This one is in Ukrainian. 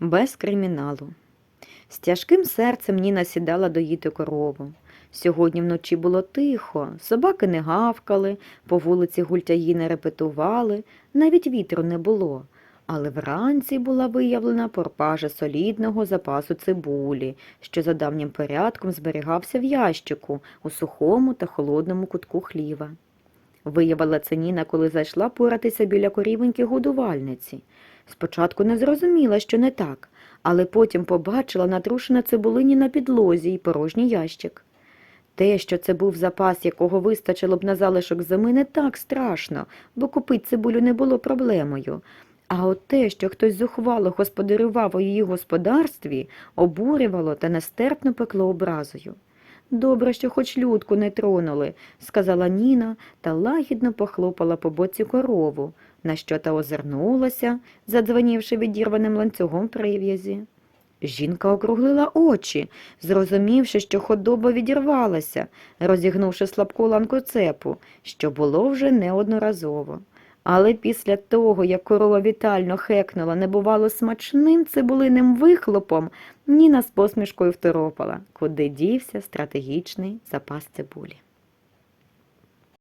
Без криміналу. З тяжким серцем Ніна сідала доїти корову. Сьогодні вночі було тихо, собаки не гавкали, по вулиці гультяї не репетували, навіть вітру не було. Але вранці була виявлена пропажа солідного запасу цибулі, що за давнім порядком зберігався в ящику у сухому та холодному кутку хліва. Виявила це Ніна, коли зайшла поратися біля корівеньки годувальниці. Спочатку не зрозуміла, що не так, але потім побачила натрушене цибулині на підлозі і порожній ящик. Те, що це був запас, якого вистачило б на залишок зими, не так страшно, бо купити цибулю не було проблемою. А от те, що хтось зухвало господарював у її господарстві, обурювало та нестерпно пекло образою. Добре, що хоч людку не тронули, сказала Ніна та лагідно похлопала по боці корову, на що та озирнулася, задзвонівши відірваним ланцюгом прив'язі. Жінка округлила очі, зрозумівши, що худоба відірвалася, розігнувши слабку ланку цепу, що було вже неодноразово. Але після того, як корова вітально хекнула небувало смачним цибулиним вихлопом, Ніна з посмішкою второпала, куди дівся стратегічний запас цибулі.